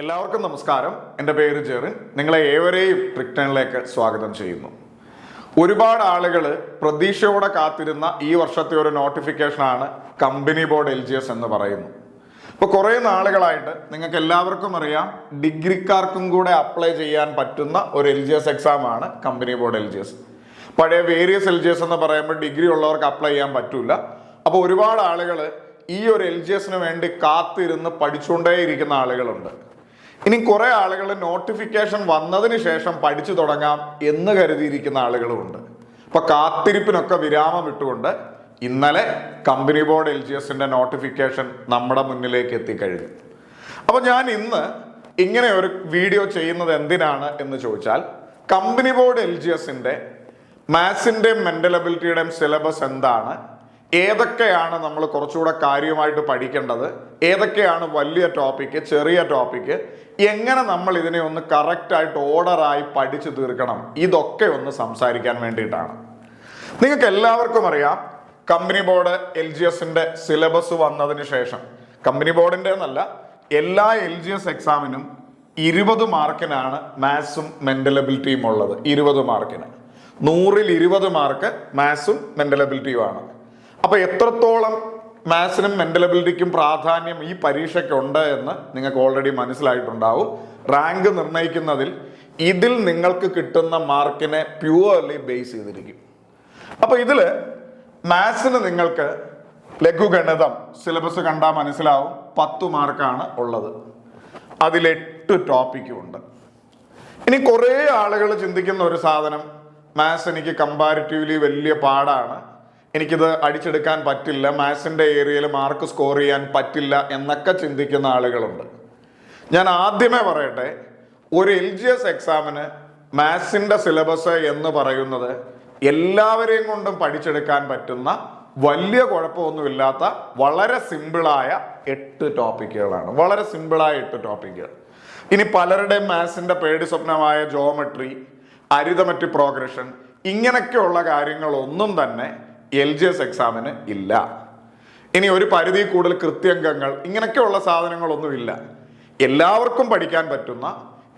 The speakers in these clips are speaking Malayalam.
എല്ലാവർക്കും നമസ്കാരം. എന്റെ പേര് ജെറിൻ. നിങ്ങളെ ഏവരെയും ട്രിക്ടണിലേക്ക് സ്വാഗതം ചെയ്യുന്നു. ഒരുപാട് ആളുകൾ പ്രതീക്ഷയോടെ കാത്തിരുന്ന ഈ വർഷത്തെ ഒരു നോട്ടിഫിക്കേഷനാണ് company board L G S എന്ന് പറയുന്നു. ഇപ്പോൾ കുറേ നാളുകളായിട്ട് നിങ്ങൾക്ക് എല്ലാവർക്കും അറിയാം ഡിഗ്രിക്കാർക്കും കൂടെ അപ്ലൈ ചെയ്യാൻ പറ്റുന്ന ഒരു എൽ ജി എസ് എക്സാം ആണ് company board L G S പഴയ വേരിയസ് എൽ ജി എസ് എന്ന് പറയുമ്പോൾ ഡിഗ്രി ഉള്ളവർക്ക് അപ്ലൈ ചെയ്യാൻ പറ്റില്ല അപ്പോൾ ഒരുപാട് ആളുകൾ ഈ ഒരു എൽ ജി എസിന് വേണ്ടി കാത്തിരുന്ന് പഠിച്ചുകൊണ്ടേയിരിക്കുന്ന ആളുകളുണ്ട്. ഇനി കുറെ ആളുകൾ നോട്ടിഫിക്കേഷൻ വന്നതിന് ശേഷം പഠിച്ചു തുടങ്ങാം എന്ന് കരുതിയിരിക്കുന്ന ആളുകളുമുണ്ട്. അപ്പൊ കാത്തിരിപ്പിനൊക്കെ വിരാമം ഇട്ടുകൊണ്ട് ഇന്നലെ കമ്പനി ബോർഡ് എൽ ജി എസിന്റെ നോട്ടിഫിക്കേഷൻ നമ്മുടെ മുന്നിലേക്ക് എത്തിക്കഴിഞ്ഞു. അപ്പൊ ഞാൻ ഇന്ന് ഇങ്ങനെ ഒരു വീഡിയോ ചെയ്യുന്നത് എന്തിനാണ് എന്ന് ചോദിച്ചാൽ കമ്പനി ബോർഡ് എൽ ജി എസിന്റെ മാത്സിന്റെയും മെന്റലബിലിറ്റിയുടെയും സിലബസ് എന്താണ് ഏതൊക്കെയാണ് നമ്മൾ കുറച്ചുകൂടെ കാര്യമായിട്ട് പഠിക്കേണ്ടത്? ഏതൊക്കെയാണ് വലിയ ടോപ്പിക്ക് ചെറിയ ടോപ്പിക്ക് എങ്ങനെ നമ്മൾ ഇതിനെ ഒന്ന് കറക്റ്റായിട്ട് ഓർഡറായി പഠിച്ചു തീർക്കണം? ഇതൊക്കെ ഒന്ന് സംസാരിക്കാൻ വേണ്ടിയിട്ടാണ്. നിങ്ങൾക്ക് എല്ലാവർക്കും അറിയാം കമ്പനി ബോർഡ് എൽ ജി എസിന്റെ സിലബസ് വന്നതിന് ശേഷം. കമ്പനി ബോർഡിന്റെ എന്നല്ല എല്ലാ എൽ ജി എസ് എക്സാമിനും ഇരുപത് മാർക്കിനാണ് മാത്സും മെന്റൽ അബിലിറ്റിയും ഉള്ളത്. ഇരുപത് മാർക്കിന്. നൂറിൽ ഇരുപത് മാർക്ക് മാത്സും മെന്റൽ അബിലിറ്റിയുമാണ് അപ്പൊ എത്രത്തോളം മാത്സിനും മെന്റൽ അബിലിറ്റിക്കും പ്രാധാന്യം ഈ പരീക്ഷയ്ക്കുണ്ട് എന്ന് നിങ്ങൾക്ക് ഓൾറെഡി മനസ്സിലായിട്ടുണ്ടാവും. റാങ്ക് നിർണയിക്കുന്നതിൽ ഇതിൽ നിങ്ങൾക്ക് കിട്ടുന്ന മാർക്കിനെ പ്യുവർലി ബേസ് ചെയ്തിരിക്കും. അപ്പൊ ഇതിൽ മാത്സിന് നിങ്ങൾക്ക് ലഘുഗണിതം സിലബസ് കണ്ടാൽ മനസ്സിലാവും. പത്ത് മാർക്കാണ് ഉള്ളത്. അതിൽ എട്ട് ടോപ്പിക്കും ഉണ്ട്. ഇനി കുറേ ആളുകൾ ചിന്തിക്കുന്ന ഒരു സാധനം മാത്സ് എനിക്ക് കമ്പാരിറ്റീവ്ലി വലിയ പാടാണ്. എനിക്കിത് അടിച്ചെടുക്കാൻ പറ്റില്ല. മാത്സിന്റെ ഏരിയയിൽ മാർക്ക് സ്കോർ ചെയ്യാൻ പറ്റില്ല എന്നൊക്കെ ചിന്തിക്കുന്ന ആളുകളുണ്ട്. ഞാൻ ആദ്യമേ പറയട്ടെ ഒരു എൽ ജി എസ് എക്സാമിന് മാത്സിന്റെ സിലബസ് എന്ന് പറയുന്നത് എല്ലാവരെയും കൊണ്ടും പഠിച്ചെടുക്കാൻ പറ്റുന്ന വലിയ കുഴപ്പമൊന്നുമില്ലാത്ത വളരെ സിമ്പിളായ എട്ട് ടോപ്പിക്കുകളാണ് വളരെ സിമ്പിളായ എട്ട് ടോപ്പിക്കുകൾ ഇനി പലരുടെയും മാത്സിന്റെ പേടി സ്വപ്നമായ ജോമെട്രി അരിതമറ്റ് പ്രോഗ്രഷൻ ഇങ്ങനെയൊക്കെയുള്ള കാര്യങ്ങളൊന്നും തന്നെ എൽ ജി എസ് എക്സാമിന് ഇല്ല. ഇനി ഒരു പരിധി കൂടുതൽ കൃത്യംഗങ്ങൾ ഇങ്ങനെയൊക്കെയുള്ള സാധനങ്ങളൊന്നുമില്ല. എല്ലാവർക്കും പഠിക്കാൻ പറ്റുന്ന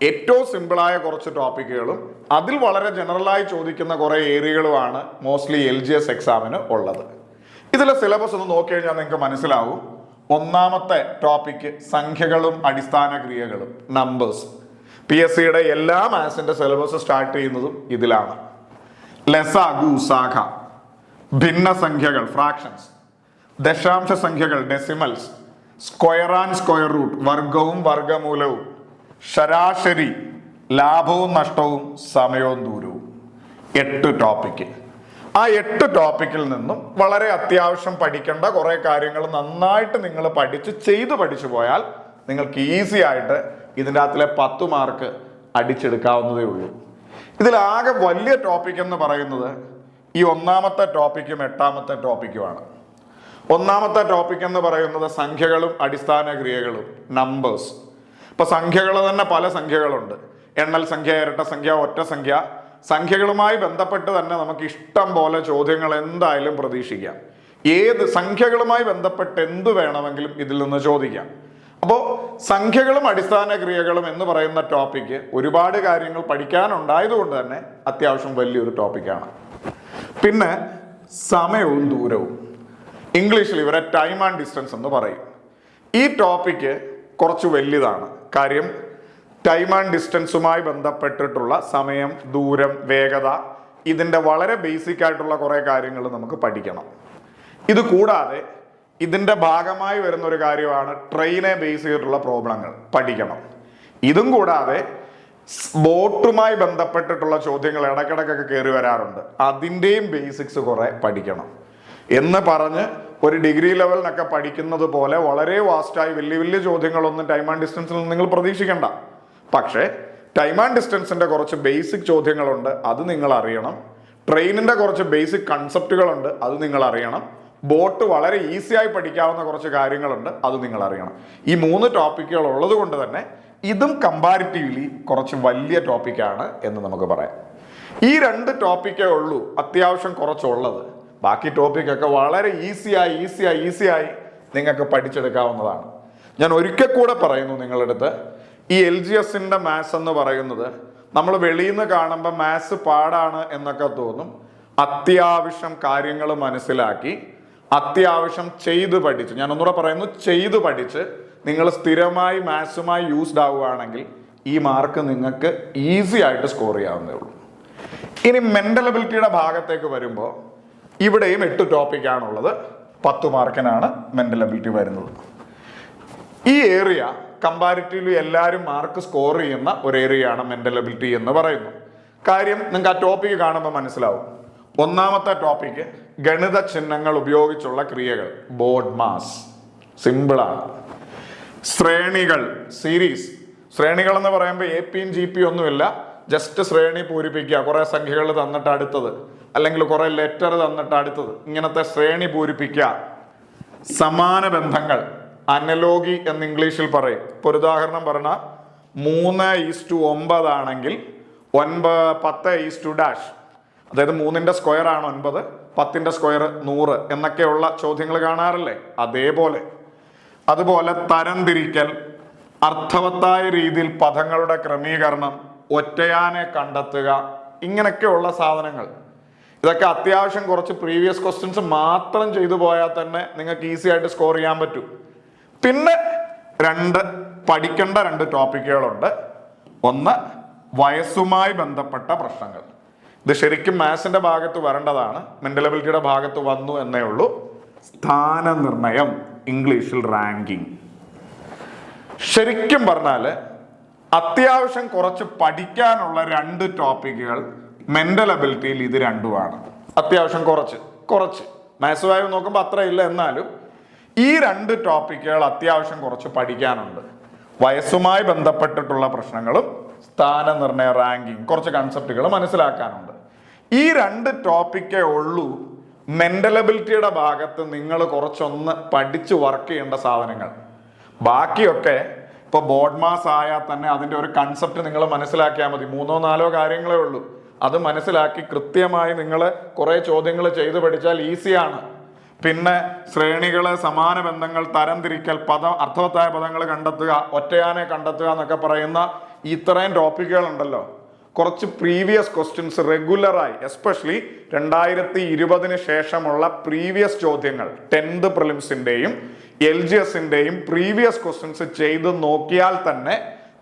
ഏറ്റവും സിമ്പിളായ കുറച്ച് ടോപ്പിക്കുകളും അതിൽ വളരെ ജനറലായി ചോദിക്കുന്ന കുറേ ഏരിയകളുമാണ് മോസ്റ്റ്ലി എൽ ജി എസ് എക്സാമിന് ഉള്ളത്. ഇതിലെ സിലബസ് ഒന്ന് നോക്കിക്കഴിഞ്ഞാൽ നിങ്ങൾക്ക് മനസ്സിലാവും. ഒന്നാമത്തെ ടോപ്പിക്ക് സംഖ്യകളും അടിസ്ഥാന ക്രിയകളും നമ്പേഴ്സ് പി എസ് സിയുടെ എല്ലാ മാത്സിന്റെ സിലബസ് സ്റ്റാർട്ട് ചെയ്യുന്നതും ഇതിലാണ്. ലസ സാഖ ഭിന്നസംഖ്യകൾ ഫ്രാക്ഷൻസ് ദശാംശ സംഖ്യകൾ decimals square and square root വർഗവും വർഗമൂലവും ശരാശരി ലാഭവും നഷ്ടവും സമയവും ദൂരവും. എട്ട് ടോപ്പിക്ക് ആ എട്ട് ടോപ്പിക്കിൽ നിന്നും വളരെ അത്യാവശ്യം പഠിക്കേണ്ട കുറെ കാര്യങ്ങൾ നന്നായിട്ട് നിങ്ങൾ പഠിച്ച് ചെയ്തു പഠിച്ചു പോയാൽ നിങ്ങൾക്ക് ഈസി ആയിട്ട് ഇതിന്റെ അകത്തിലെ പത്ത് മാർക്ക് അടിച്ചെടുക്കാവുന്നതേ ഉള്ളൂ. ഇതിലാകെ വലിയ ടോപ്പിക് എന്ന് പറയുന്നത് ഈ ഒന്നാമത്തെ ടോപ്പിക്കും എട്ടാമത്തെ ടോപ്പിക്കുമാണ്. ഒന്നാമത്തെ ടോപ്പിക് എന്ന് പറയുന്നത് സംഖ്യകളും അടിസ്ഥാന ക്രിയകളും നമ്പേഴ്സ് ഇപ്പൊ സംഖ്യകൾ തന്നെ പല സംഖ്യകളുണ്ട്. എണ്ണൽ സംഖ്യ ഇരട്ട സംഖ്യ ഒറ്റ സംഖ്യ. സംഖ്യകളുമായി ബന്ധപ്പെട്ട് തന്നെ നമുക്ക് ഇഷ്ടം പോലെ ചോദ്യങ്ങൾ എന്തായാലും പ്രതീക്ഷിക്കാം. ഏത് സംഖ്യകളുമായി ബന്ധപ്പെട്ട് എന്ത് വേണമെങ്കിലും ഇതിൽ നിന്ന് ചോദിക്കാം. അപ്പോൾ സംഖ്യകളും അടിസ്ഥാന ക്രിയകളും എന്ന് പറയുന്ന ടോപ്പിക്ക് ഒരുപാട് കാര്യങ്ങൾ പഠിക്കാനുണ്ടായതുകൊണ്ട് തന്നെ അത്യാവശ്യം വലിയൊരു ടോപ്പിക്കാണ്. പിന്നെ സമയവും ദൂരവും. ഇംഗ്ലീഷിൽ ഇവരെ ടൈം ആൻഡ് ഡിസ്റ്റൻസ് എന്ന് പറയും. ഈ ടോപ്പിക്ക് കുറച്ച് വലിയതാണ് കാര്യം ടൈം ആൻഡ് ഡിസ്റ്റൻസുമായി ബന്ധപ്പെട്ടിട്ടുള്ള സമയം ദൂരം വേഗത ഇതിന്റെ വളരെ ബേസിക് ആയിട്ടുള്ള കുറേ കാര്യങ്ങൾ നമുക്ക് പഠിക്കണം. ഇത് കൂടാതെ ഇതിന്റെ ഭാഗമായി വരുന്ന ഒരു കാര്യമാണ് ട്രെയിനെ ബേസ് ചെയ്തിട്ടുള്ള പ്രോബ്ലങ്ങൾ പഠിക്കണം. ഇതും കൂടാതെ സ് ബോട്ടുമായി ബന്ധപ്പെട്ടിട്ടുള്ള ചോദ്യങ്ങൾ ഇടയ്ക്കിടയ്ക്കൊക്കെ കയറി വരാറുണ്ട്. അതിന്റെയും ബേസിക്സ് കുറെ പഠിക്കണം. എന്ന് പറഞ്ഞ് ഒരു ഡിഗ്രി ലെവലിനൊക്കെ പഠിക്കുന്നത് പോലെ വളരെ വാസ്റ്റായി വലിയ വലിയ ചോദ്യങ്ങളൊന്നും ടൈം ആൻഡ് ഡിസ്റ്റൻസിൽ നിന്ന് നിങ്ങൾ പ്രതീക്ഷിക്കണ്ട. പക്ഷേ ടൈം ആൻഡ് ഡിസ്റ്റൻസിന്റെ കുറച്ച് ബേസിക് ചോദ്യങ്ങളുണ്ട് അത് നിങ്ങൾ അറിയണം. ട്രെയിനിന്റെ കുറച്ച് ബേസിക് കൺസെപ്റ്റുകളുണ്ട് അത് നിങ്ങൾ അറിയണം. ബോട്ട് വളരെ ഈസിയായി പഠിക്കാവുന്ന കുറച്ച് കാര്യങ്ങളുണ്ട് അത് നിങ്ങൾ അറിയണം. ഈ മൂന്ന് ടോപ്പിക്കുകൾ ഉള്ളത് കൊണ്ട് തന്നെ ഇതും കമ്പാരിറ്റീവ്ലി കുറച്ച് വലിയ ടോപ്പിക്കാണ് എന്ന് നമുക്ക് പറയാം. ഈ രണ്ട് ടോപ്പിക്കേ ഉള്ളൂ അത്യാവശ്യം കുറച്ചുള്ളത്. ബാക്കി ടോപ്പിക്കൊക്കെ വളരെ ഈസിയായി ഈസിയായി ഈസിയായി നിങ്ങൾക്ക് പഠിച്ചെടുക്കാവുന്നതാണ്. ഞാൻ ഒരിക്കൽ കൂടെ പറയുന്നു നിങ്ങളുടെ അടുത്ത് ഈ എൽ ജി എസിന്റെ മാത്സ് എന്ന് പറയുന്നത് നമ്മൾ വെളിയിൽ നിന്ന് കാണുമ്പോൾ മാത്സ് പാടാണ് എന്നൊക്കെ തോന്നും. അത്യാവശ്യം കാര്യങ്ങൾ മനസ്സിലാക്കി അത്യാവശ്യം ചെയ്ത് പഠിച്ച്. ഞാൻ ഒന്നുകൂടെ പറയുന്നു ചെയ്ത് പഠിച്ച് നിങ്ങൾ സ്ഥിരമായി മാത്സുമായി യൂസ്ഡ് ആവുകയാണെങ്കിൽ ഈ മാർക്ക് നിങ്ങൾക്ക് ഈസി ആയിട്ട് സ്കോർ ചെയ്യാവുന്നേ ഉള്ളൂ. ഇനി മെന്റൽ എബിലിറ്റിയുടെ ഭാഗത്തേക്ക് വരുമ്പോൾ ഇവിടെയും എട്ട് ടോപ്പിക്കാണുള്ളത് പത്ത് മാർക്കിനാണ് മെന്റൽ എബിലിറ്റി വരുന്നത്. ഈ ഏരിയ കമ്പാരിറ്റീവ്ലി എല്ലാവരും മാർക്ക് സ്കോർ ചെയ്യുന്ന ഒരു ഏരിയയാണ് മെന്റൽ എബിലിറ്റി എന്ന് പറയുന്നു. കാര്യം നിങ്ങൾക്ക് ആ ടോപ്പിക്ക് കാണുമ്പോൾ മനസ്സിലാവും. ഒന്നാമത്തെ ടോപ്പിക്ക് ഗണിത ചിഹ്നങ്ങൾ ഉപയോഗിച്ചുള്ള ക്രിയകൾ. ബോർഡ് മാസ് സിമ്പിളാണ് ശ്രേണികൾ സീരീസ് ശ്രേണികൾ എന്ന് പറയുമ്പോൾ എ പിയും ജി പി ഒന്നുമില്ല. ജസ്റ്റ് ശ്രേണി പൂരിപ്പിക്കുക. കുറേ സംഖ്യകൾ തന്നിട്ട് അടുത്തത്. അല്ലെങ്കിൽ കുറേ ലെറ്റർ തന്നിട്ട് അടുത്തത്. ഇങ്ങനത്തെ ശ്രേണി പൂരിപ്പിക്കുക. സമാന ബന്ധങ്ങൾ. അനലോഗി എന്ന് ഇംഗ്ലീഷിൽ പറയും. ഇപ്പൊ ഒരു ഉദാഹരണം പറഞ്ഞ മൂന്ന് ഈസ് ടു ഒമ്പതാണെങ്കിൽ ഒൻപത് പത്ത് ഈസ് ടു ഡാഷ്. അതായത് മൂന്നിന്റെ സ്ക്വയർ ആണ് ഒൻപത് പത്തിന്റെ സ്ക്വയർ നൂറ് എന്നൊക്കെയുള്ള ചോദ്യങ്ങൾ കാണാറില്ലേ? അതേപോലെ. അതുപോലെ തരംതിരിക്കൽ അർത്ഥവത്തായ രീതിയിൽ പദങ്ങളുടെ ക്രമീകരണം ഒറ്റയാനെ കണ്ടെത്തുക ഇങ്ങനെയൊക്കെയുള്ള സാധനങ്ങൾ. ഇതൊക്കെ അത്യാവശ്യം കുറച്ച് പ്രീവിയസ് ക്വസ്റ്റ്യൻസ് മാത്രം ചെയ്തു പോയാൽ തന്നെ നിങ്ങൾക്ക് ഈസി ആയിട്ട് സ്കോർ ചെയ്യാൻ പറ്റും. പിന്നെ രണ്ട് പഠിക്കേണ്ട രണ്ട് ടോപ്പിക്കുകളുണ്ട് ഒന്ന് വയസ്സുമായി ബന്ധപ്പെട്ട പ്രശ്നങ്ങൾ. ഇത് ശരിക്കും മാത്സിന്റെ ഭാഗത്ത് വരേണ്ടതാണ്. മെന്റലബിലിറ്റിയുടെ ഭാഗത്ത് വന്നു എന്നേ ഉള്ളൂ. സ്ഥാനനിർണയം ഇംഗ്ലീഷിൽ റാങ്കിങ്. ശരിക്കും പറഞ്ഞാൽ അത്യാവശ്യം കുറച്ച് പഠിക്കാനുള്ള രണ്ട് ടോപ്പിക്കുകൾ മെന്റൽ അബിലിറ്റിയിൽ ഇത് രണ്ടുമാണ്. അത്യാവശ്യം കുറച്ച് കുറച്ച്. മാത്സുമായി നോക്കുമ്പോൾ അത്ര ഇല്ല എന്നാലും ഈ രണ്ട് ടോപ്പിക്കുകൾ അത്യാവശ്യം കുറച്ച് പഠിക്കാനുണ്ട്. വയസ്സുമായി ബന്ധപ്പെട്ടിട്ടുള്ള പ്രശ്നങ്ങളും സ്ഥാനനിർണയ റാങ്കിങ് കുറച്ച് കൺസെപ്റ്റുകൾ മനസ്സിലാക്കാനുണ്ട്. ഈ രണ്ട് ടോപ്പിക്കേ ഉള്ളൂ മെന്റൽ അബിലിറ്റിയുടെ ഭാഗത്ത് നിങ്ങൾ കുറച്ചൊന്ന് പഠിച്ച് വർക്ക് ചെയ്യേണ്ട സാധനങ്ങൾ. ബാക്കിയൊക്കെ ഇപ്പോൾ ബോർഡ് മാസ് ആയാൽ തന്നെ അതിന്റെ ഒരു കൺസെപ്റ്റ് നിങ്ങൾ മനസ്സിലാക്കിയാൽ മതി. മൂന്നോ നാലോ കാര്യങ്ങളേ ഉള്ളൂ. അത് മനസ്സിലാക്കി കൃത്യമായി നിങ്ങൾ കുറേ ചോദ്യങ്ങൾ ചെയ്ത് പഠിച്ചാൽ ഈസിയാണ് പിന്നെ ശ്രേണികൾ സമാന ബന്ധങ്ങൾ തരംതിരിക്കൽ പദം അർത്ഥവത്തായ പദങ്ങൾ കണ്ടെത്തുക ഒറ്റയാനെ കണ്ടെത്തുക എന്നൊക്കെ പറയുന്ന ഇത്രയും ടോപ്പിക്കുകൾ ഉണ്ടല്ലോ കുറച്ച് പ്രീവിയസ് ക്വസ്റ്റ്യൻസ് റെഗുലറായി എസ്പെഷ്യലി രണ്ടായിരത്തി ഇരുപതിന് ശേഷമുള്ള പ്രീവിയസ് ചോദ്യങ്ങൾ. ടെൻത്ത് പ്രിലിംസിന്റെയും എൽ ജി എസിന്റെയും പ്രീവിയസ് ക്വസ്റ്റ്യൻസ് ചെയ്ത് നോക്കിയാൽ തന്നെ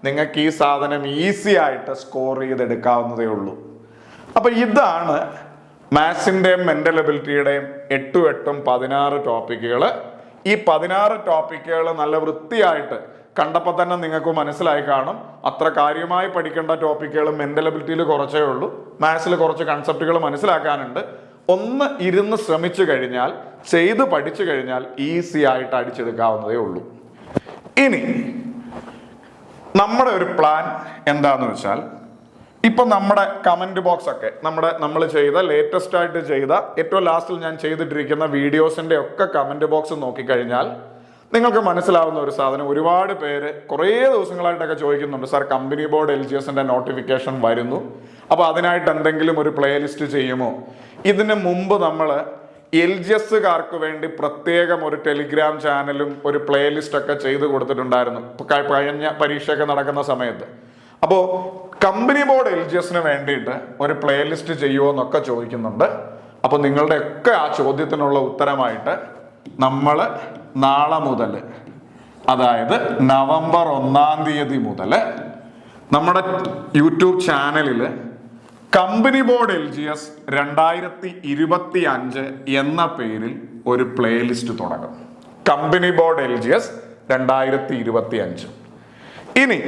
നിങ്ങൾക്ക് ഈ സാധനം ഈസി ആയിട്ട് സ്കോർ ചെയ്തെടുക്കാവുന്നതേ ഉള്ളൂ. അപ്പം ഇതാണ് മാത്സിന്റെയും മെന്റൽ എബിലിറ്റിയുടെയും എട്ടും എട്ടും പതിനാറ് ടോപ്പിക്കുകൾ ഈ പതിനാറ് ടോപ്പിക്കുകൾ നല്ല വൃത്തിയായിട്ട് കണ്ടപ്പോൾ തന്നെ നിങ്ങൾക്ക് മനസ്സിലായി കാണും. അത്ര കാര്യമായി പഠിക്കേണ്ട ടോപ്പിക്കുകൾ മെന്റലബിലിറ്റിയിൽ കുറച്ചേ ഉള്ളൂ. മാത്സിൽ കുറച്ച് കൺസെപ്റ്റുകൾ മനസ്സിലാക്കാനുണ്ട്. ഒന്ന് ഇരുന്ന് ശ്രമിച്ചു കഴിഞ്ഞാൽ ചെയ്ത് പഠിച്ചു കഴിഞ്ഞാൽ ഈസി ആയിട്ട് അടിച്ചെടുക്കാവുന്നതേ ഉള്ളൂ. ഇനി നമ്മുടെ ഒരു പ്ലാൻ എന്താന്ന് വെച്ചാൽ ഇപ്പൊ നമ്മുടെ കമന്റ് ബോക്സ് ഒക്കെ നമ്മുടെ നമ്മൾ ചെയ്ത ലേറ്റസ്റ്റ് ആയിട്ട് ചെയ്ത ഏറ്റവും ലാസ്റ്റിൽ ഞാൻ ചെയ്തിട്ടിരിക്കുന്ന വീഡിയോസിന്റെ ഒക്കെ കമന്റ് ബോക്സ് നോക്കിക്കഴിഞ്ഞാൽ നിങ്ങൾക്ക് മനസ്സിലാവുന്ന ഒരു സാധനം. ഒരുപാട് പേര് കുറേ ദിവസങ്ങളായിട്ടൊക്കെ ചോദിക്കുന്നുണ്ട് sir company board L G എസിന്റെ നോട്ടിഫിക്കേഷൻ വരുന്നു. അപ്പോൾ അതിനായിട്ട് എന്തെങ്കിലും ഒരു പ്ലേലിസ്റ്റ് ചെയ്യുമോ? ഇതിന് മുമ്പ് നമ്മൾ എൽ ജി എസ്സുകാർക്ക് വേണ്ടി പ്രത്യേകം ഒരു ടെലിഗ്രാം ചാനലും ഒരു പ്ലേലിസ്റ്റ് ഒക്കെ ചെയ്ത് കൊടുത്തിട്ടുണ്ടായിരുന്നു. കഴിഞ്ഞ പരീക്ഷയൊക്കെ നടക്കുന്ന സമയത്ത്. അപ്പോൾ കമ്പനി ബോർഡ് എൽ ജി എസിന് വേണ്ടിയിട്ട് ഒരു പ്ലേലിസ്റ്റ് ചെയ്യുമോ എന്നൊക്കെ ചോദിക്കുന്നുണ്ട്. അപ്പോൾ നിങ്ങളുടെയൊക്കെ ആ ചോദ്യത്തിനുള്ള ഉത്തരമായിട്ട് നമ്മൾ നാളെ മുതൽ. അതായത് നവംബർ ഒന്നാം തീയതി മുതൽ നമ്മുടെ യൂട്യൂബ് ചാനലിൽ company board L G S രണ്ടായിരത്തി ഇരുപത്തി അഞ്ച് എന്ന പേരിൽ ഒരു പ്ലേലിസ്റ്റ് തുടങ്ങും. Company board L G S രണ്ടായിരത്തി ഇരുപത്തി അഞ്ച്. ഇനി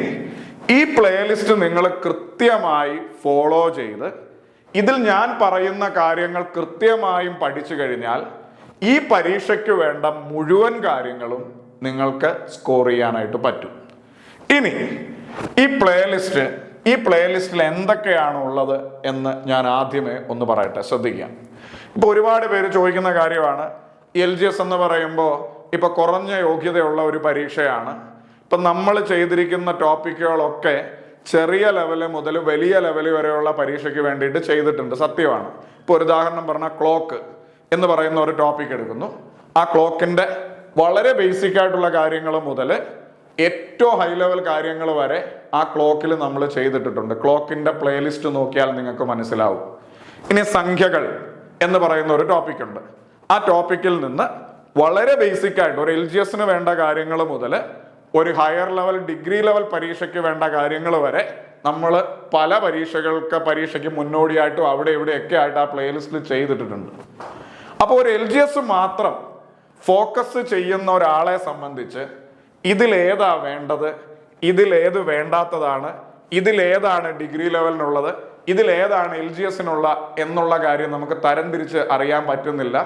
ഈ പ്ലേലിസ്റ്റ് നിങ്ങൾ കൃത്യമായി ഫോളോ ചെയ്ത് ഇതിൽ ഞാൻ പറയുന്ന കാര്യങ്ങൾ കൃത്യമായും പഠിച്ചു കഴിഞ്ഞാൽ ഈ പരീക്ഷയ്ക്ക് വേണ്ട മുഴുവൻ കാര്യങ്ങളും നിങ്ങൾക്ക് സ്കോർ ചെയ്യാനായിട്ട് പറ്റും. ഇനി ഈ പ്ലേലിസ്റ്റ് ഈ പ്ലേലിസ്റ്റിൽ എന്തൊക്കെയാണ് ഉള്ളത് എന്ന് ഞാൻ ആദ്യമേ ഒന്ന് പറയട്ടെ. ശ്രദ്ധിക്കാം. ഇപ്പോൾ ഒരുപാട് പേര് ചോദിക്കുന്ന കാര്യമാണ്. എൽ ജി എസ് എന്ന് പറയുമ്പോൾ ഇപ്പോൾ കുറഞ്ഞ യോഗ്യതയുള്ള ഒരു പരീക്ഷയാണ്. ഇപ്പം നമ്മൾ ചെയ്തിരിക്കുന്ന ടോപ്പിക്കുകളൊക്കെ ചെറിയ ലെവൽ മുതൽ വലിയ ലെവൽ വരെയുള്ള പരീക്ഷയ്ക്ക് വേണ്ടിയിട്ട് ചെയ്തിട്ടുണ്ട്. സത്യമാണ്. ഇപ്പോൾ ഒരു ഉദാഹരണം പറഞ്ഞാൽ ക്ലോക്ക് എന്ന് പറയുന്ന ഒരു ടോപ്പിക് എടുക്കുന്നു. ആ ക്ലോക്കിന്റെ വളരെ ബേസിക് ആയിട്ടുള്ള കാര്യങ്ങൾ മുതൽ ഏറ്റവും ഹൈ ലെവൽ കാര്യങ്ങൾ വരെ ആ ക്ലോക്കിൽ നമ്മൾ ചെയ്തിട്ടിട്ടുണ്ട്. ക്ലോക്കിന്റെ പ്ലേലിസ്റ്റ് നോക്കിയാൽ നിങ്ങൾക്ക് മനസ്സിലാവും. ഇനി സംഖ്യകൾ എന്ന് പറയുന്ന ഒരു ടോപ്പിക് ഉണ്ട്. ആ ടോപ്പിക്കിൽ നിന്ന് വളരെ ബേസിക് ആയിട്ട് ഒരു എൽ ജി എസിന് വേണ്ട കാര്യങ്ങൾ മുതൽ ഒരു ഹയർ ലെവൽ ഡിഗ്രി ലെവൽ പരീക്ഷയ്ക്ക് വേണ്ട കാര്യങ്ങൾ വരെ നമ്മൾ പല പരീക്ഷകൾക്ക് പരീക്ഷയ്ക്ക് മുന്നോടിയായിട്ടും അവിടെ ഇവിടെയൊക്കെ ആയിട്ട് ആ പ്ലേലിസ്റ്റിൽ ചെയ്തിട്ടിട്ടുണ്ട്. അപ്പോൾ ഒരു എൽ ജി എസ് മാത്രം ഫോക്കസ് ചെയ്യുന്ന ഒരാളെ സംബന്ധിച്ച് ഇതിലേതാ വേണ്ടത്? ഇതിലേത് വേണ്ടാത്തതാണ്? ഇതിലേതാണ് ഡിഗ്രി ലെവലിനുള്ളത് ഇതിലേതാണ് എൽ ജി എസിനുള്ള എന്നുള്ള കാര്യം നമുക്ക് തരംതിരിച്ച് അറിയാൻ പറ്റുന്നില്ല.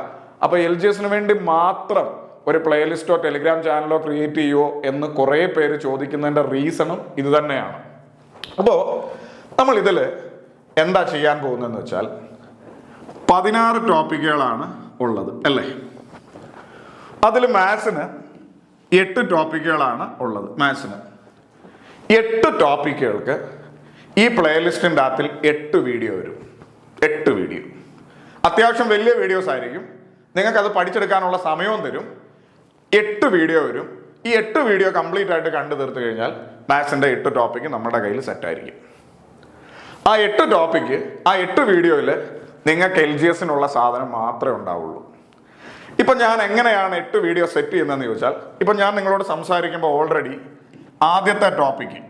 അപ്പൊ എൽ ജി എസിന് വേണ്ടി മാത്രം ഒരു പ്ലേലിസ്റ്റോ ടെലിഗ്രാം ചാനലോ ക്രിയേറ്റ് ചെയ്യുമോ എന്ന് കുറേ പേര് ചോദിക്കുന്നതിന്റെ റീസണും ഇത് തന്നെയാണ്. അപ്പോൾ നമ്മൾ ഇതിൽ എന്താ ചെയ്യാൻ പോകുന്നതെന്ന് വെച്ചാൽ പതിനാറ് ടോപ്പിക്കുകളാണ് ഉള്ളത് അല്ലേ? അതിൽ മാത്സിന് എട്ട് ടോപ്പിക്കുകളാണ് ഉള്ളത് മാത്സിന്. എട്ട് ടോപ്പിക്കുകൾക്ക് ഈ പ്ലേലിസ്റ്റിന്റെ അകത്തിൽ എട്ട് വീഡിയോ വരും. എട്ട് വീഡിയോ. അത്യാവശ്യം വലിയ വീഡിയോസ് ആയിരിക്കും. നിങ്ങൾക്കത് പഠിച്ചെടുക്കാനുള്ള സമയവും തരും. എട്ട് വീഡിയോ വരും. ഈ എട്ട് വീഡിയോ കംപ്ലീറ്റ് ആയിട്ട് കണ്ടു തീർത്ത് കഴിഞ്ഞാൽ മാത്സിന്റെ എട്ട് ടോപ്പിക്ക് നമ്മുടെ കയ്യിൽ സെറ്റായിരിക്കും ആ എട്ട് ടോപ്പിക്ക് ആ എട്ട് വീഡിയോയിൽ നിങ്ങൾക്ക് എൽ ജി എസിനുള്ള സാധനം മാത്രമേ ഉണ്ടാവുള്ളൂ. ഇപ്പം ഞാൻ എങ്ങനെയാണ് എട്ട് വീഡിയോ സെറ്റ് ചെയ്യുന്നതെന്ന് ചോദിച്ചാൽ ഇപ്പം ഞാൻ നിങ്ങളോട് സംസാരിക്കുമ്പോൾ ഓൾറെഡി ആദ്യത്തെ topic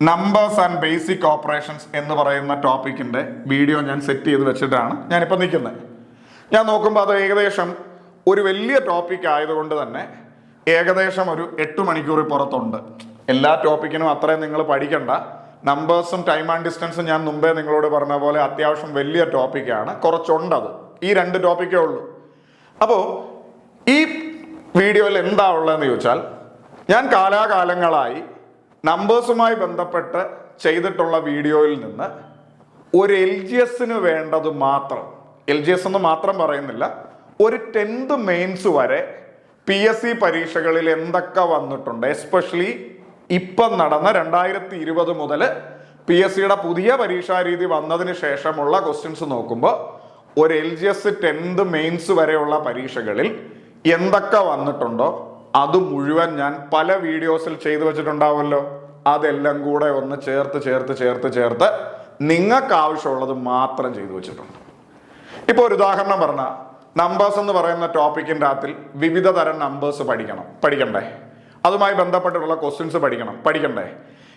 numbers and basic operations എന്ന് പറയുന്ന ടോപ്പിക്കിന്റെ വീഡിയോ ഞാൻ സെറ്റ് ചെയ്ത് വെച്ചിട്ടാണ് ഞാനിപ്പോൾ നിൽക്കുന്നത്. ഞാൻ നോക്കുമ്പോൾ അത് ഏകദേശം ഒരു വലിയ ടോപ്പിക് ആയതുകൊണ്ട് തന്നെ ഏകദേശം ഒരു എട്ട് മണിക്കൂർ പുറത്തുണ്ട്. എല്ലാ ടോപ്പിക്കിനും അത്രയും നിങ്ങൾ പഠിക്കണ്ട. നമ്പേഴ്സും ടൈം ആൻഡ് ഡിസ്റ്റൻസും ഞാൻ മുമ്പേ നിങ്ങളോട് പറഞ്ഞ പോലെ അത്യാവശ്യം വലിയ ടോപ്പിക്കാണ് കുറച്ചുണ്ടത്. ഈ രണ്ട് ടോപ്പിക്കേ ഉള്ളൂ. അപ്പോൾ ഈ വീഡിയോയിൽ എന്താ ഉള്ളതെന്ന് ചോദിച്ചാൽ ഞാൻ കാലാകാലങ്ങളായി നമ്പേഴ്സുമായി ബന്ധപ്പെട്ട് ചെയ്തിട്ടുള്ള വീഡിയോയിൽ നിന്ന് ഒരു എൽ ജി എസിന് വേണ്ടത് മാത്രം എൽ ജി എസ് എന്ന് മാത്രം പറയുന്നില്ല ഒരു ടെൻത്ത് മെയിൻസ് വരെ പി എസ് സി പരീക്ഷകളിൽ എന്തൊക്കെ വന്നിട്ടുണ്ട് എസ്പെഷ്യലി ഇപ്പം നടന്ന രണ്ടായിരത്തി ഇരുപത് മുതൽ പി എസ് സിയുടെ പുതിയ പരീക്ഷാ രീതി വന്നതിന് ശേഷമുള്ള ക്വസ്റ്റ്യൻസ് നോക്കുമ്പോൾ ഒരു L G S tenth mains വരെയുള്ള പരീക്ഷകളിൽ എന്തൊക്കെ വന്നിട്ടുണ്ടോ അത് മുഴുവൻ ഞാൻ പല വീഡിയോസിൽ ചെയ്തു വെച്ചിട്ടുണ്ടാവുമല്ലോ. അതെല്ലാം കൂടെ ഒന്ന് ചേർത്ത് ചേർത്ത് ചേർത്ത് ചേർത്ത് നിങ്ങൾക്ക് ആവശ്യമുള്ളത് മാത്രം ചെയ്തു വെച്ചിട്ടുണ്ട്. ഇപ്പോൾ ഒരു ഉദാഹരണം പറഞ്ഞാൽ നമ്പേഴ്സ് എന്ന് പറയുന്ന ടോപ്പിക്കിന്റെ അകത്തിൽ വിവിധ തരം നമ്പേഴ്സ് പഠിക്കണം പഠിക്കണ്ടേ? അതുമായി ബന്ധപ്പെട്ടിട്ടുള്ള ക്വസ്റ്റ്യൻസ് പഠിക്കണം. പഠിക്കണ്ടേ?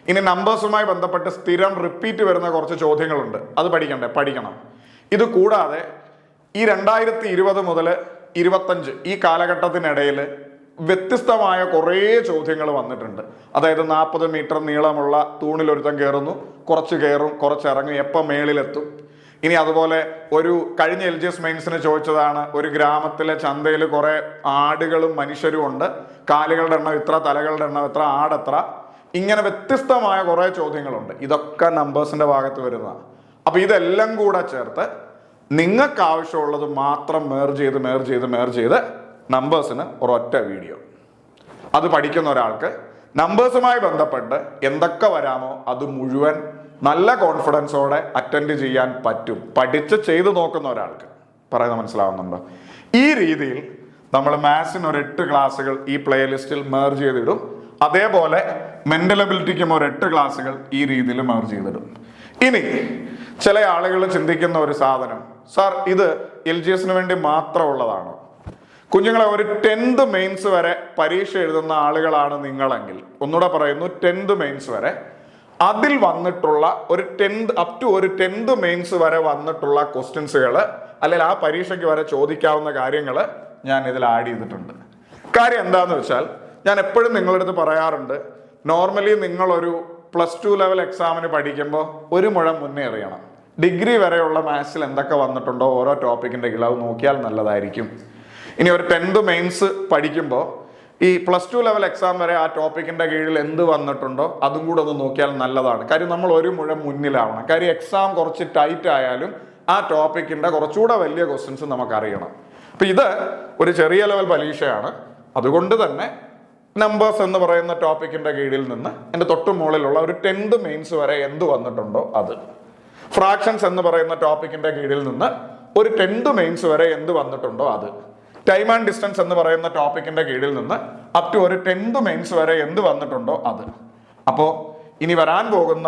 ഇനി നമ്പേഴ്സുമായി ബന്ധപ്പെട്ട് സ്ഥിരം റിപ്പീറ്റ് വരുന്ന കുറച്ച് ചോദ്യങ്ങളുണ്ട്. അത് പഠിക്കണ്ടേ? പഠിക്കണം. ഇത് കൂടാതെ ഈ രണ്ടായിരത്തി ഇരുപത് മുതൽ ഇരുപത്തഞ്ച് ഈ കാലഘട്ടത്തിനിടയിൽ വ്യത്യസ്തമായ കുറേ ചോദ്യങ്ങൾ വന്നിട്ടുണ്ട്. അതായത് നാൽപ്പത് മീറ്റർ നീളമുള്ള തൂണിലൊരുത്തം കയറുന്നു. കുറച്ച് കയറും കുറച്ച് ഇറങ്ങും എപ്പം മേളിലെത്തും? ഇനി അതുപോലെ ഒരു കഴിഞ്ഞ എൽ ജി എസ് മെയിൻസിന് ചോദിച്ചതാണ് ഒരു ഗ്രാമത്തിലെ ചന്തയിൽ കുറെ ആടുകളും മനുഷ്യരും ഉണ്ട്. കാലുകളുടെ എണ്ണം ഇത്ര തലകളുടെ എണ്ണം എത്ര ആടെത്ര. ഇങ്ങനെ വ്യത്യസ്തമായ കുറെ ചോദ്യങ്ങളുണ്ട്. ഇതൊക്കെ നമ്പേഴ്സിന്റെ ഭാഗത്ത് വരുന്നതാണ്. അപ്പൊ ഇതെല്ലാം കൂടെ ചേർത്ത് നിങ്ങൾക്ക് ആവശ്യമുള്ളത് മാത്രം മേർ ചെയ്ത് മേർ ചെയ്ത് മേർ ചെയ്ത് നമ്പേഴ്സിന് ഒരൊറ്റ വീഡിയോ അത് പഠിക്കുന്ന ഒരാൾക്ക് നമ്പേഴ്സുമായി ബന്ധപ്പെട്ട് എന്തൊക്കെ വരാമോ അത് മുഴുവൻ നല്ല കോൺഫിഡൻസോടെ അറ്റൻഡ് ചെയ്യാൻ പറ്റും. പഠിച്ച് ചെയ്തു നോക്കുന്ന ഒരാൾക്ക്. പറയുന്നത് മനസ്സിലാവുന്നുണ്ടോ? ഈ രീതിയിൽ നമ്മൾ മാത്സിന് ഒരു എട്ട് ക്ലാസ്സുകൾ ഈ പ്ലേലിസ്റ്റിൽ മേർജ് ചെയ്തിടും. അതേപോലെ മെന്റൽ അബിലിറ്റിക്കും ഒരു എട്ട് ക്ലാസ്സുകൾ ഈ രീതിയിൽ മേർജ് ചെയ്തിടും. ഇനി ചില ആളുകൾ ചിന്തിക്കുന്ന ഒരു സാധനം. സാർ ഇത് എൽ ജി എസിന് വേണ്ടി മാത്രമുള്ളതാണോ. കുഞ്ഞുങ്ങളെ ഒരു ടെൻത്ത് മെയിൻസ് വരെ പരീക്ഷ എഴുതുന്ന ആളുകളാണ് നിങ്ങളെങ്കിൽ. ഒന്നുകൂടെ പറയുന്നു ടെൻത്ത് മെയിൻസ് വരെ. അതിൽ വന്നിട്ടുള്ള ഒരു ടെൻത്ത് അപ് ടു ഒരു ടെൻത്ത് മെയിൻസ് വരെ വന്നിട്ടുള്ള ക്വസ്റ്റ്യൻസുകൾ അല്ലെങ്കിൽ ആ പരീക്ഷയ്ക്ക് വരെ ചോദിക്കാവുന്ന കാര്യങ്ങൾ ഞാൻ ഇതിൽ ആഡ് ചെയ്തിട്ടുണ്ട്. കാര്യം എന്താന്ന് വെച്ചാൽ ഞാൻ എപ്പോഴും നിങ്ങളുടെ അടുത്ത് പറയാറുണ്ട് നോർമലി നിങ്ങളൊരു പ്ലസ് ടു ലെവൽ എക്സാമിന് പഠിക്കുമ്പോൾ ഒരു മുഴം മുന്നേ അറിയണം ഡിഗ്രി വരെയുള്ള മാത്സിൽ എന്തൊക്കെ വന്നിട്ടുണ്ടോ ഓരോ ടോപ്പിക്കിന്റെ കിളവ് നോക്കിയാൽ നല്ലതായിരിക്കും. ഇനി ഒരു ടെൻത്ത് മെയിൻസ് പഠിക്കുമ്പോൾ ഈ പ്ലസ് ടു ലെവൽ എക്സാം വരെ ആ ടോപ്പിക്കിന്റെ കീഴിൽ എന്ത് വന്നിട്ടുണ്ടോ അതും കൂടെ ഒന്ന് നോക്കിയാൽ നല്ലതാണ്. കാര്യം നമ്മൾ ഒരു മുഴം മുന്നിലാവണം. കാര്യം എക്സാം കുറച്ച് ടൈറ്റ് ആയാലും ആ ടോപ്പിക്കിന്റെ കുറച്ചുകൂടെ വലിയ ക്വസ്റ്റ്യൻസ് നമുക്കറിയണം. അപ്പം ഇത് ഒരു ചെറിയ ലെവൽ പരീക്ഷയാണ്. അതുകൊണ്ട് തന്നെ നമ്പേഴ്സ് എന്ന് പറയുന്ന ടോപ്പിക്കിന്റെ കീഴിൽ നിന്ന് എന്റെ തൊട്ടു മുകളിലുള്ള ഒരു ടെൻത്ത് മെയിൻസ് വരെ എന്ത് വന്നിട്ടുണ്ടോ അത്. ഫ്രാക്ഷൻസ് എന്ന് പറയുന്ന ടോപ്പിക്കിന്റെ കീഴിൽ നിന്ന് ഒരു ടെൻത്ത് മെയിൻസ് വരെ എന്ത് വന്നിട്ടുണ്ടോ അത്. ടൈം ആൻഡ് ഡിസ്റ്റൻസ് എന്ന് പറയുന്ന ടോപ്പിക്കിന്റെ കീഴിൽ നിന്ന് അപ് ടു ഒരു ടെൻത്ത് മെയിൻസ് വരെ എന്ത് വന്നിട്ടുണ്ടോ അത്. അപ്പോ ഇനി വരാൻ പോകുന്ന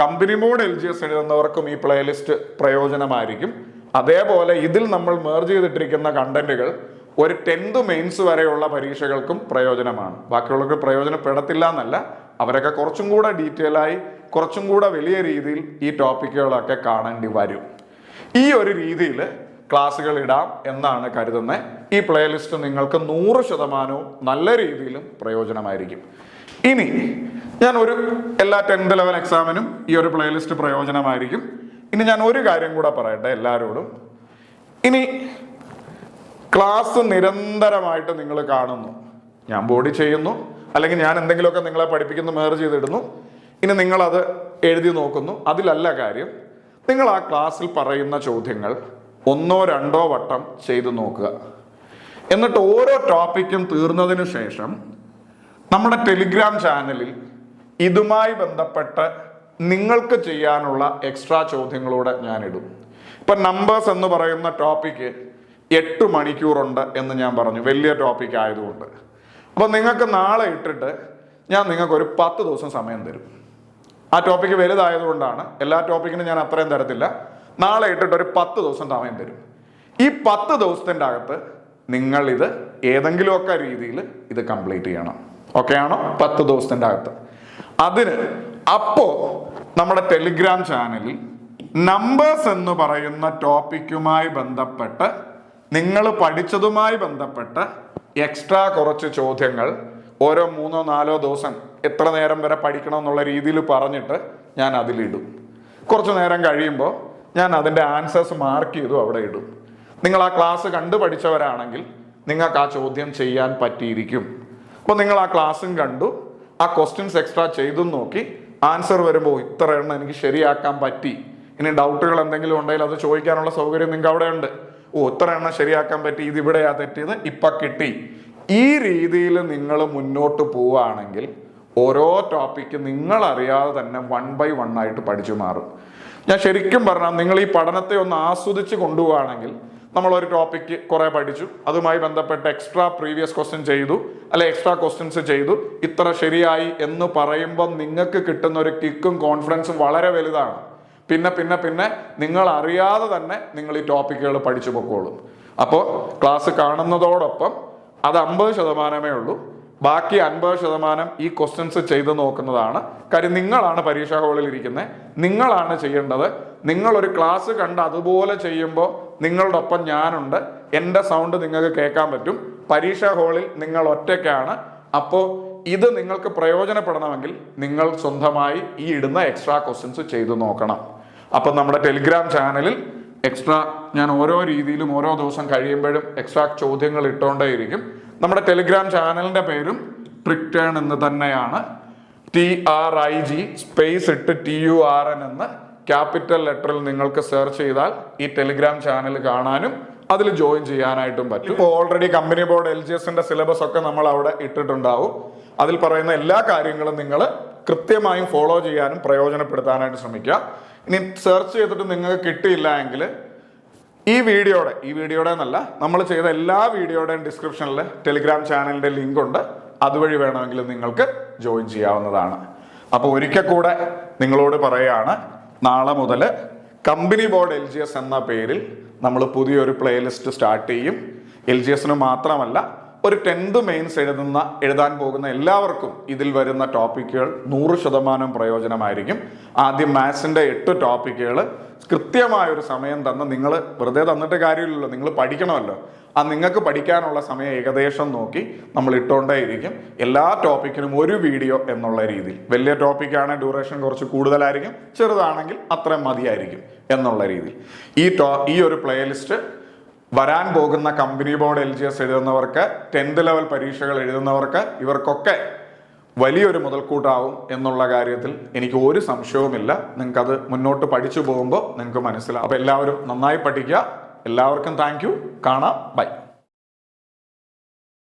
company mode L G S എഴുതുന്നവർക്കും ഈ പ്ലേലിസ്റ്റ് പ്രയോജനമായിരിക്കും. അതേപോലെ ഇതിൽ നമ്മൾ മേർജ് ചെയ്തിട്ടിരിക്കുന്ന കണ്ടന്റുകൾ ഒരു ടെൻത്ത് മെയിൻസ് വരെയുള്ള പരീക്ഷകൾക്കും പ്രയോജനമാണ്. ബാക്കിയുള്ളവർക്ക് പ്രയോജനപ്പെടത്തില്ല എന്നല്ല അവരൊക്കെ കുറച്ചും കൂടെ ഡീറ്റെയിൽ ആയി കുറച്ചും കൂടെ വലിയ രീതിയിൽ ഈ ടോപ്പിക്കുകളൊക്കെ കാണേണ്ടി വരും. ഈ ഒരു രീതിയിൽ ക്ലാസ്സുകൾ ഇടാം എന്നാണ് കരുതുന്നത് ഈ പ്ലേലിസ്റ്റ് നിങ്ങൾക്ക് നൂറ് ശതമാനവും നല്ല രീതിയിലും പ്രയോജനമായിരിക്കും. ഇനി ഞാൻ ഒരു എല്ലാ ടെൻത്ത് ലെവൽ എക്സാമിനും ഈ ഒരു പ്ലേലിസ്റ്റ് പ്രയോജനമായിരിക്കും. ഇനി ഞാൻ ഒരു കാര്യം കൂടെ പറയട്ടെ എല്ലാവരോടും ഇനി ക്ലാസ് നിരന്തരമായിട്ട് നിങ്ങൾ കാണുന്നു. ഞാൻ ബോഡി ചെയ്യുന്നു. അല്ലെങ്കിൽ ഞാൻ എന്തെങ്കിലുമൊക്കെ നിങ്ങളെ പഠിപ്പിക്കുന്നു മേർ ചെയ്തിടുന്നു. ഇനി നിങ്ങളത് എഴുതി നോക്കുന്നു. അതിലല്ല കാര്യം നിങ്ങൾ ആ ക്ലാസ്സിൽ പറയുന്ന ചോദ്യങ്ങൾ ഒന്നോ രണ്ടോ വട്ടം ചെയ്തു നോക്കുക. എന്നിട്ട് ഓരോ ടോപ്പിക്കും തീർന്നതിന് ശേഷം നമ്മുടെ ടെലിഗ്രാം ചാനലിൽ ഇതുമായി ബന്ധപ്പെട്ട് നിങ്ങൾക്ക് ചെയ്യാനുള്ള എക്സ്ട്രാ ചോദ്യങ്ങളൂടെ ഞാനിടും. ഇപ്പൊ നമ്പേഴ്സ് എന്ന് പറയുന്ന ടോപ്പിക്ക് എട്ട് മണിക്കൂറുണ്ട് എന്ന് ഞാൻ പറഞ്ഞു. വലിയ ടോപ്പിക് ആയതുകൊണ്ട്. അപ്പോൾ നിങ്ങൾക്ക് നാളെ ഇട്ടിട്ട് ഞാൻ നിങ്ങൾക്ക് ഒരു പത്ത് ദിവസം സമയം തരും. ആ ടോപ്പിക്ക് വലുതായതുകൊണ്ടാണ്. എല്ലാ ടോപ്പിക്കിനും ഞാൻ അത്രയും തരത്തില്ല. നാളെ ഇട്ടിട്ട് ഒരു പത്ത് ദിവസം സമയം തരും. ഈ പത്ത് ദിവസത്തിന്റെ അകത്ത് നിങ്ങൾ ഇത് ഏതെങ്കിലുമൊക്കെ രീതിയിൽ ഇത് കംപ്ലീറ്റ് ചെയ്യണം. ഓക്കെ ആണോ? പത്ത് ദിവസത്തിന്റെ അകത്ത്. അതിന് അപ്പോൾ നമ്മുടെ ടെലിഗ്രാം ചാനലിൽ നമ്പേഴ്സ് എന്ന് പറയുന്ന ടോപ്പിക്കുമായി ബന്ധപ്പെട്ട് നിങ്ങൾ പഠിച്ചതുമായി ബന്ധപ്പെട്ട് എക്സ്ട്രാ കുറച്ച് ചോദ്യങ്ങൾ ഓരോ മൂന്നോ നാലോ ദിവസം എത്ര നേരം വരെ പഠിക്കണം എന്നുള്ള രീതിയിൽ പറഞ്ഞിട്ട് ഞാൻ അതിലിടും. കുറച്ച് നേരം കഴിയുമ്പോൾ ഞാൻ അതിന്റെ ആൻസേഴ്സ് മാർക്ക് ചെയ്തു അവിടെ ഇടും. നിങ്ങൾ ആ ക്ലാസ് കണ്ടു പഠിച്ചവരാണെങ്കിൽ നിങ്ങൾക്ക് ആ ചോദ്യം ചെയ്യാൻ പറ്റിയിരിക്കും. അപ്പോൾ നിങ്ങൾ ആ ക്ലാസ്സും കണ്ടു. ആ ക്വസ്റ്റ്യൻസ് എക്സ്ട്രാ ചെയ്തും നോക്കി. ആൻസർ വരുമ്പോൾ ഇത്ര എണ്ണം എനിക്ക് ശരിയാക്കാൻ പറ്റി. ഇനി ഡൗട്ടുകൾ എന്തെങ്കിലും ഉണ്ടെങ്കിൽ അത് ചോദിക്കാനുള്ള സൗകര്യം നിങ്ങൾക്ക് അവിടെ ഉണ്ട്. ഓ ഇത്ര എണ്ണം ശരിയാക്കാൻ പറ്റി. ഇത് ഇവിടെയാ തെറ്റിയത്. ഇപ്പം കിട്ടി. ഈ രീതിയിൽ നിങ്ങൾ മുന്നോട്ട് പോവുകയാണെങ്കിൽ ഓരോ ടോപ്പിക്ക് നിങ്ങൾ അറിയാതെ തന്നെ വൺ ബൈ വൺ ആയിട്ട് പഠിച്ചു മാറും. ഞാൻ ശരിക്കും പറഞ്ഞാൽ നിങ്ങൾ ഈ പഠനത്തെ ഒന്ന് ആസ്വദിച്ച് കൊണ്ടുപോവുകയാണെങ്കിൽ നമ്മൾ ഒരു ടോപ്പിക്ക് കുറേ പഠിച്ചു. അതുമായി ബന്ധപ്പെട്ട് എക്സ്ട്രാ പ്രീവിയസ് ക്വസ്റ്റ്യൻ ചെയ്തു. അല്ലെ എക്സ്ട്രാ ക്വസ്റ്റ്യൻസ് ചെയ്തു. ഇത്ര ശരിയായി എന്ന് പറയുമ്പോൾ നിങ്ങൾക്ക് കിട്ടുന്ന ഒരു കിക്കും കോൺഫിഡൻസും വളരെ വലുതാണ്. പിന്നെ പിന്നെ പിന്നെ നിങ്ങൾ അറിയാതെ തന്നെ നിങ്ങൾ ഈ ടോപ്പിക്കുകൾ പഠിച്ചു പൊക്കോളും. അപ്പോൾ ക്ലാസ് കാണുന്നതോടൊപ്പം അത് അമ്പത് ശതമാനമേ ഉള്ളൂ. ബാക്കി അൻപത് ശതമാനം ഈ ക്വസ്റ്റ്യൻസ് ചെയ്തു നോക്കുന്നതാണ്. കാര്യം നിങ്ങളാണ് പരീക്ഷാ ഹാളിൽ ഇരിക്കുന്നത് നിങ്ങളാണ് ചെയ്യേണ്ടത്. നിങ്ങളൊരു ക്ലാസ് കണ്ട് അതുപോലെ ചെയ്യുമ്പോൾ നിങ്ങളുടെ ഒപ്പം ഞാനുണ്ട്. എന്റെ സൗണ്ട് നിങ്ങൾക്ക് കേൾക്കാൻ പറ്റും. പരീക്ഷാ ഹാളിൽ നിങ്ങൾ ഒറ്റയ്ക്കാണ്. അപ്പോൾ ഇത് നിങ്ങൾക്ക് പ്രയോജനപ്പെടണമെങ്കിൽ നിങ്ങൾ സ്വന്തമായി ഈ ഇടുന്ന എക്സ്ട്രാ ക്വസ്റ്റ്യൻസ് ചെയ്തു നോക്കണം. അപ്പം നമ്മുടെ ടെലിഗ്രാം ചാനലിൽ എക്സ്ട്രാ ഞാൻ ഓരോ രീതിയിലും ഓരോ ദിവസം കഴിയുമ്പോഴും എക്സ്ട്രാ ചോദ്യങ്ങൾ ഇട്ടുകൊണ്ടേയിരിക്കും നമ്മുടെ ടെലിഗ്രാം ചാനലിന്റെ പേരും ട്രിക്ടേൺ എന്ന് തന്നെയാണ്. T R I G space ഇട്ട് ടി യു ആർ എൻ എന്ന് ക്യാപിറ്റൽ ലെറ്ററിൽ നിങ്ങൾക്ക് സെർച്ച് ചെയ്താൽ ഈ ടെലിഗ്രാം ചാനൽ കാണാനും അതിൽ ജോയിൻ ചെയ്യാനായിട്ടും പറ്റും. ഇപ്പോൾ already company board L G എസിന്റെ സിലബസ് ഒക്കെ നമ്മൾ അവിടെ ഇട്ടിട്ടുണ്ടാവും. അതിൽ പറയുന്ന എല്ലാ കാര്യങ്ങളും നിങ്ങൾ കൃത്യമായും ഫോളോ ചെയ്യാനും പ്രയോജനപ്പെടുത്താനായിട്ട് ശ്രമിക്കുക. ഇനി സെർച്ച് ചെയ്തിട്ട് നിങ്ങൾക്ക് കിട്ടിയില്ല എങ്കിൽ ഈ വീഡിയോയുടെ ഈ വീഡിയോയുടെ എന്നല്ല നമ്മൾ ചെയ്ത എല്ലാ വീഡിയോയുടെയും ഡിസ്ക്രിപ്ഷനിൽ ടെലിഗ്രാം ചാനലിന്റെ ലിങ്ക് ഉണ്ട്. അതുവഴി വേണമെങ്കിൽ നിങ്ങൾക്ക് ജോയിൻ ചെയ്യാവുന്നതാണ്. അപ്പോൾ ഒരിക്കൽ കൂടെ നിങ്ങളോട് പറയുകയാണ് നാളെ മുതൽ company board L G S എന്ന പേരിൽ നമ്മൾ പുതിയൊരു പ്ലേലിസ്റ്റ് സ്റ്റാർട്ട് ചെയ്യും. എൽ ജി എസിന് മാത്രമല്ല ഒരു ടെൻത്ത് മെയിൻസ് എഴുതുന്ന എഴുതാൻ പോകുന്ന എല്ലാവർക്കും ഇതിൽ വരുന്ന ടോപ്പിക്കുകൾ നൂറ് ശതമാനം പ്രയോജനമായിരിക്കും. ആദ്യം മാത്സിന്റെ എട്ട് ടോപ്പിക്കുകൾ കൃത്യമായ ഒരു സമയം തന്ന് നിങ്ങൾ വെറുതെ തന്നിട്ട് കാര്യമില്ലല്ലോ നിങ്ങൾ പഠിക്കണമല്ലോ. ആ നിങ്ങൾക്ക് പഠിക്കാനുള്ള സമയം ഏകദേശം നോക്കി നമ്മൾ ഇട്ടുകൊണ്ടേയിരിക്കും എല്ലാ ടോപ്പിക്കിനും ഒരു വീഡിയോ എന്നുള്ള രീതിയിൽ. വലിയ ടോപ്പിക്കാണ് ഡ്യൂറേഷൻ കുറച്ച് കൂടുതലായിരിക്കും. ചെറുതാണെങ്കിൽ അത്രയും മതിയായിരിക്കും എന്നുള്ള രീതിയിൽ. ഈ ടോ ഈ ഒരു പ്ലേലിസ്റ്റ് വരാൻ പോകുന്ന company board L G S എഴുതുന്നവർക്ക് tenth level പരീക്ഷകൾ എഴുതുന്നവർക്ക് ഇവർക്കൊക്കെ വലിയൊരു മുതൽക്കൂട്ടാവും എന്നുള്ള കാര്യത്തിൽ എനിക്ക് ഒരു സംശയവുമില്ല. നിങ്ങൾക്കത് മുന്നോട്ട് പഠിച്ചു പോകുമ്പോൾ നിങ്ങൾക്ക് മനസ്സിലാവും. അപ്പോൾ എല്ലാവരും നന്നായി പഠിക്കുക. എല്ലാവർക്കും താങ്ക് കാണാം. ബൈ